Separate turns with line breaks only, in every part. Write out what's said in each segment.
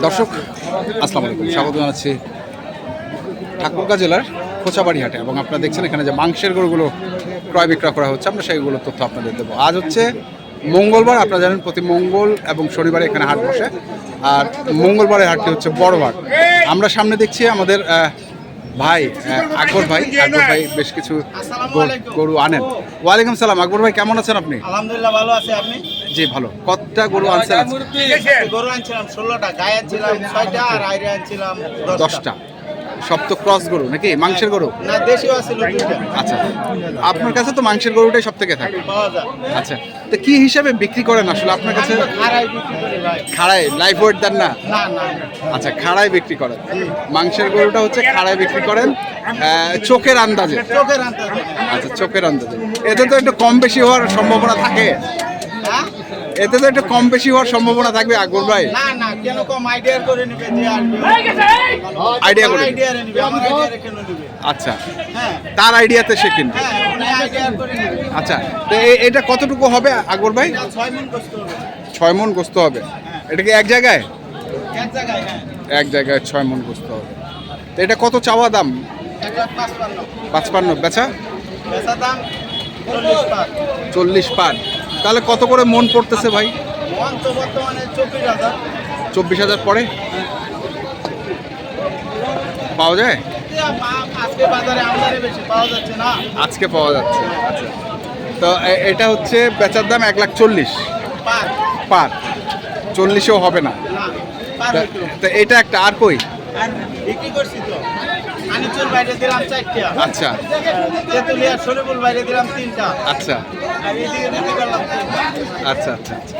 দর্শক, আসসালামু আলাইকুম। স্বাগত জানাচ্ছি ঠাকুরগাঁ জেলার খোঁচাবাড়ি হাটে এবং আপনারা দেখছেন এখানে যে মাংসের গরুগুলো ক্রয় বিক্রয় করা হচ্ছে, আমরা সেইগুলোর তথ্য আপনাদের দেবো। আজ হচ্ছে মঙ্গলবার, আপনারা জানেন প্রতি মঙ্গল এবং শনিবারে এখানে হাট বসে। আর মঙ্গলবারের হাটটি হচ্ছে বড় হাট। আমরা সামনে দেখছি আমাদের ভাই আকবর ভাই। আকবর ভাই বেশ কিছু গরু- আনেন। ওয়ালাইকুম সালাম। আকবর ভাই, কেমন আছেন আপনি?
আলহামদুলিল্লাহ, ভালো আছে। আপনি?
জি ভালো। কতটা গরু আনছেন আজকে?
গরু আনছিলাম ষোলোটা গায়ে আনছিলাম ছয়টা আর আইরে আনছিলাম দশটা।
সব তো ক্রস গরু নাকি? মাংসের গরু?
না দেশিও দুইটা।
আচ্ছা। আপনার কাছে তো মাংসের গরুটাই সব থেকে। থাকে আচ্ছা। তো কি হিসাবে বিক্রি করেন আসলে আপনার কাছে? খাড়ায় লাইফ ওয়েট দেন না?
না না
আচ্ছা খাড়ায় বিক্রি করেন। মাংসের গরুটা হচ্ছে খাড়ায় বিক্রি করেন চোখের আন্দাজে। আচ্ছা চোখের আন্দাজে। এতে তো একটু কম বেশি হওয়ার সম্ভাবনা থাকে।
হ্যাঁ?
এতে তো একটু কম বেশি হওয়ার সম্ভাবনা থাকবে আকবর ভাই।
না না কেন কম আইডিয়ার করে নিবে যে আসবে
Idea করে নিবে।
আমার নিবে
আচ্ছা
হ্যাঁ।
তার আইডিয়াতে সে কিনবে।
হ্যাঁ
আচ্ছা তো এ- এটা কতটুকু হবে আকবর ভাই?
ছয়
মন গোস্ত হবে। এটা কি এক জায়গায়?
এক জায়গায় হ্যাঁ।
এক জায়গায় ছয় মন গোস্ত হবে। তো এটা কত চাওয়া দাম?
পাঁচপান্ন।
বেচা?
বেচা দাম চল্লিশ
পার তাহলে কত করে মন পড়তেছে ভাই?
চব্বিশ হাজার
পরে? পাওয়া যায়?
আজকে পাওয়া যাচ্ছে।
তো এটা হচ্ছে বেচার দাম এক লাখ চল্লিশ।
পার।
চল্লিশেও হবে না। তা- এটা একটা, আর কই?
করছি তো। আনিচুর বাইরে দিলাম চারটা।
আচ্ছা।
তেতুলিয়া শরীফুল বাইরে দিলাম তিনটা।
আচ্ছা।
আর এদিকে বিক্রি করলাম
আচ্ছা আচ্ছা আচ্ছা।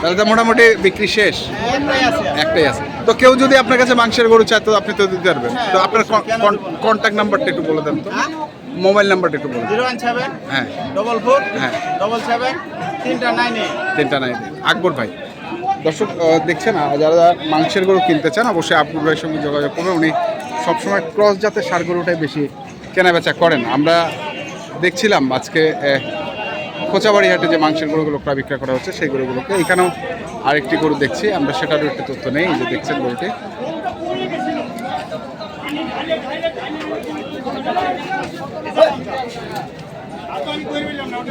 তাহলে তো মোটামুটি বিক্রি শেষ।
একটাই আছে।
একটাই আছে। তো কেউ যদি আপনার কাছে মাংসের গরু চায় তো আপনি তো দিতে পারবেন। তো আপনার? কন্ট্যাক্ট নাম্বারটা একটু বলে দেন তো।
হ্যাঁ?
মোবাইল নাম্বারটা একটু বলে দেন।
জিরো ওয়ান সেভেন
হ্যাঁ।
ডবল ফোর
হ্যাঁ।
ডবল সেভেন তিনটা নাইন
তিনটা নাই আকবর ভাই দর্শক দেখছেন যারা মাংসের গরু কিনতে চান অবশ্যই আকবর ভাইয়ের সঙ্গে যোগাযোগ করবেন। উনি সবসময় ক্রস জাতের সার গরুটাই বেশি কেনাবেচা করেন। আমরা দেখছিলাম আজকে খোঁচাবাড়ি হাটে যে মাংসের গরুগুলো ক্রয় বিক্রয় করা হচ্ছে, সেই গরুগুলোকে। এখানেও আরেকটি গরু দেখছি, আমরা সেটারও একটু তথ্য নেই যে দেখছেন গরুটি।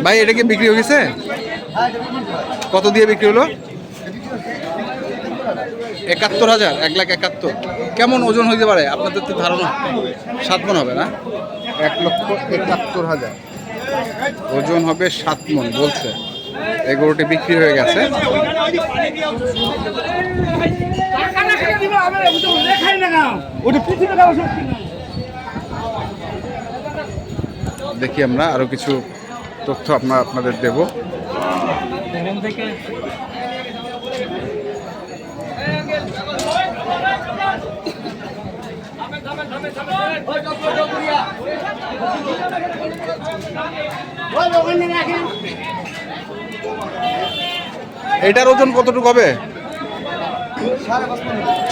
ভাই, এটা কি বিক্রি হয়ে গেছে? কত দিয়ে বিক্রি হলো? একাত্তর হাজার এক লাখ একাত্তর। কেমন ওজন হইতে পারে? আপনাদের তো ধারণা। সাত মন হবে না? এক লক্ষ একাত্তর হাজার। ওজন হবে সাত মন বলছে। এই গরুটি বিক্রি হয়ে গেছে। দেখি আমরা আরও কিছু তথ্য আমরা আপনাদের দেব। এটার ওজন কতটুকু হবে?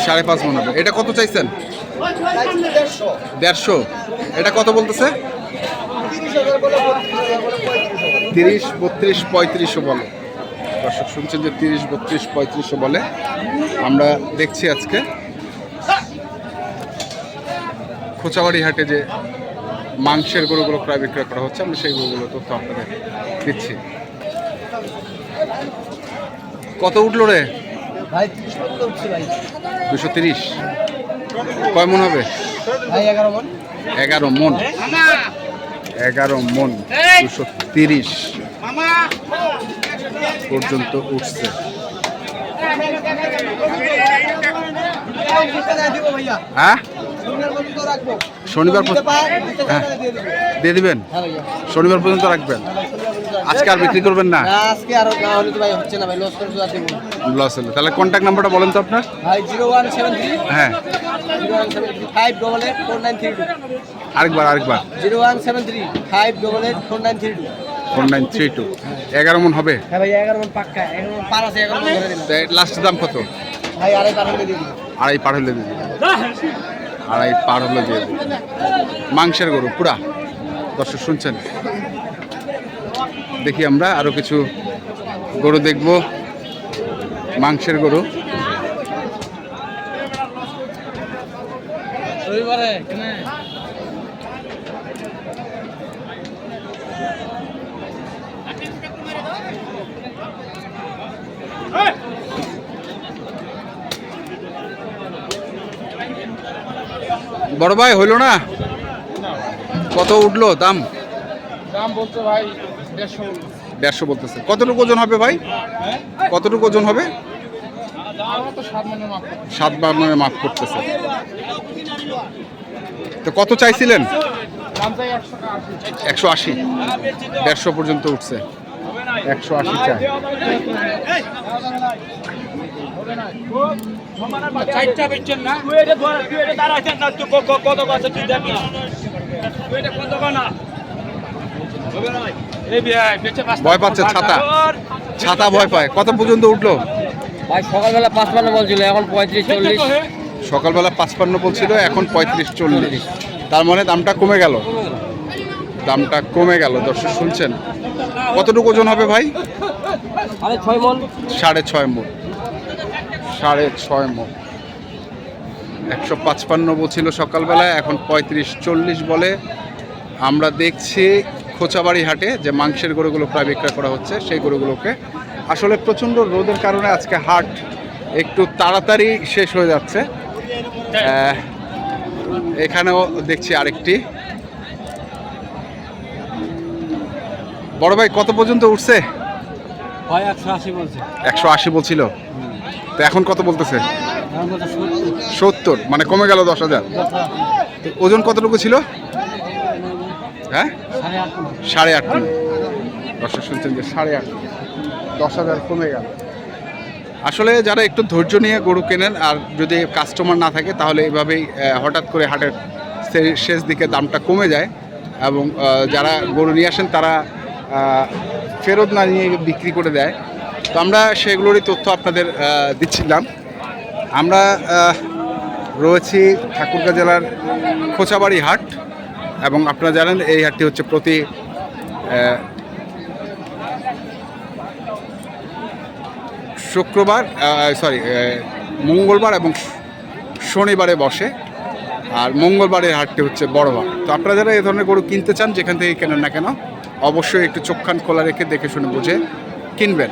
সাড়ে পাঁচ মন হবে। এটা কত চাইছেন? দেড়শো। এটা কত বলতেছে? তিরিশ, বত্রিশ পঁয়ত্রিশশো বলে। দর্শক শুনছেন যে তিরিশ, বত্রিশ পঁয়ত্রিশশো বলে। আমরা দেখছি আজকে। খোঁচাবাড়ি হাটে যে মাংসের গরুগুলো প্রায় বিক্রয় করা হচ্ছে আমরা সেই গরুগুলো তথ্য আপনাদের দিচ্ছি কত উঠল রে
ভাই তিরিশ পর্যন্ত উঠছি ভাই
দুশো তিরিশ কয় মন হবে
এগারো মন
এগারো মন দুশো তিরিশ পর্যন্ত উঠছে হ্যাঁ
শনিবার
হ্যাঁ।
দিয়ে দেবো।
দিবেন?
হ্যাঁ
শনিবার পর্যন্ত রাখবেন?
রাখব।
আজকে আর বিক্রি করবেন না?
না, আজকে আরও না হলে তো ভাই হচ্ছে না ভাই লস করে শুধু
লস হলো। তাহলে কন্ট্যাক্ট নাম্বারটা বলেন তো আপনার।
ভাই
হ্যাঁ। আরেকবার আরেকবার।
Zero one seven three five double eight four nine three two
four nine three two এগারো মন হবে?
হ্যাঁ
লাস্ট দাম কত?
আড়াই পার হলে দিলাম
আড়াই পার হলো যে মাংসের গরু পুরা। দর্শক শুনছেন? দেখি আমরা আরও কিছু গরু দেখব। মাংসের গরু।
Hey!
বড় ভাই হইল না? কত উঠল দাম?
দাম বলছে ভাই দেড়শো
দেড়শো বলতেছে। কতটুকু ওজন হবে ভাই? কতটুকু ওজন হবে?
সাত
সাত মাপ করতেছে। তো কত চাইছিলেন?
একশো
একশো আশি। দেড়শো পর্যন্ত উঠছে। একশো আশি চাই।
চারটা বেচছেন না?
তুই এটা ধর তুই এটা দাঁড়াইছেন না তুই কত কথা তুই দেখ না। তুই এটা কত না?
ভয় পাচ্ছে ছাতা। ছাতা ভয় পায়। কত পর্যন্ত উঠল?
ভাই সকালবেলা পাঁচপান্ন বলছিল এখন পঁয়ত্রিশ চল্লিশ।
সকালবেলা পাঁচপান্ন বলছিল এখন পঁয়ত্রিশ চল্লিশ। তার মানে দামটা কমে গেল। দামটা কমে গেল দর্শক শুনছেন। কতটুকু ওজন হবে ভাই?
আরে ছয় মন।
সাড়ে ছয় মুখ সাড়ে ছয় মুখ। একশো পাঁচপান্ন বলছিল সকালবেলা এখন পঁয়ত্রিশ চল্লিশ বলে। আমরা দেখছি খোঁচাবাড়ি হাটে যে মাংসের গরুগুলো প্রায় বিক্রয় করা হচ্ছে সেই গরুগুলোকে। আসলে প্রচণ্ড রোদের কারণে আজকে হাট একটু তাড়াতাড়ি শেষ হয়ে যাচ্ছে। এখানেও দেখছি আরেকটি। বড় ভাই কত পর্যন্ত উঠছে?
একশো আশি
বলছিল তো এখন কত বলতেছে?
সত্তর
মানে কমে গেল দশ হাজার। ওজন কতটুকু ছিল? হ্যাঁ?
সাড়ে আট
টন দর্শক শুনছেন যে সাড়ে আট। দশ হাজার কমে গেল। আসলে যারা একটু ধৈর্য নিয়ে গরু কেনেন আর যদি কাস্টমার না থাকে, তাহলে এভাবেই হঠাৎ করে হাটের শেষ দিকে দামটা কমে যায় এবং যারা গরু নিয়ে আসেন, তারা ফেরত না নিয়ে বিক্রি করে দেয়। তো আমরা সেগুলোরই তথ্য আপনাদের দিচ্ছিলাম। আমরা রয়েছি ঠাকুরগাঁ জেলার খোঁচাবাড়ি হাট এবং আপনারা জানেন এই হাটটি হচ্ছে প্রতি শুক্রবার সরি মঙ্গলবার এবং শনিবারে বসে। আর মঙ্গলবারের হাটটি হচ্ছে বড় হাট। তো আপনারা যারা এই ধরনের গরু কিনতে চান, যেখান থেকে কেনেন না কেন, অবশ্যই একটু চোখ চোখখান খোলা রেখে দেখে শুনে বুঝে কিনবেন।